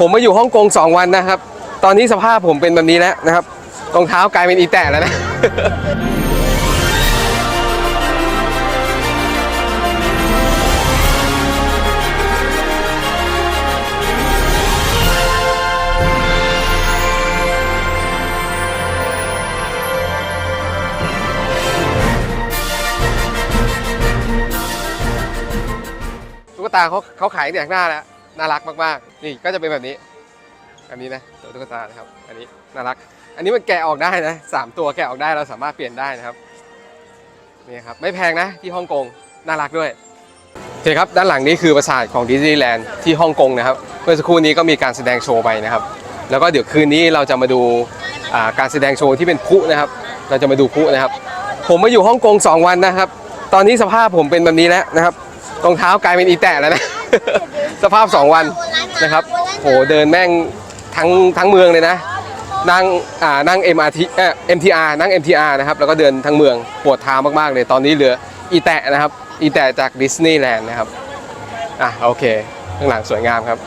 ผมมาอยู่ฮ่องกง2วันนะครับ ตอนนี้สภาพผมเป็นแบบนี้แล้วนะครับรองเท้ากลายเป็นอีแตะแล้วนะตุ๊กตาเขาเขาขายแต่งหน้าแล้ว น่ารักมากๆ นี่ก็จะเป็นแบบนี้แบบนี้นะตัวตุ๊กตานะครับ อันนี้น่ารัก อันนี้มันแกะออกได้นะสามตัวแกะออกได้เราสามารถเปลี่ยนได้นะครับ นี่ครับไม่แพงนะที่ฮ่องกง น่ารักด้วยโอเคครับด้านหลังนี้คือปราสาทของดิสนีย์แลนด์ที่ฮ่องกงนะครับ เมื่อสักครู่นี้ก็มีการแสดงโชว์ไปนะครับ แล้วก็เดี๋ยวคืนนี้เราจะมาดูการแสดงโชว์ที่เป็นพุนะครับ เราจะมาดูพุนะครับ ผมมาอยู่ฮ่องกง2วันนะครับ ตอนนี้สภาพผมเป็นแบบนี้แล้วนะครับรองเท้ากลายเป็นอีแตะแล้วนะ สภาพ 2 วันนะครับโหเดินแม่งทั้งทั้งเมืองเลยนะนั่งอ่านั่ง MRT เอ่อ MTR นั่ง MTR นะครับแล้วก็เดินทั้งเมืองปวดเท้ามากๆเลยตอนนี้เหลืออีแตะนะครับอีแตะจากดิสนีย์แลนด์นะครับอะโอเค ข้างหลังสวยงามครับ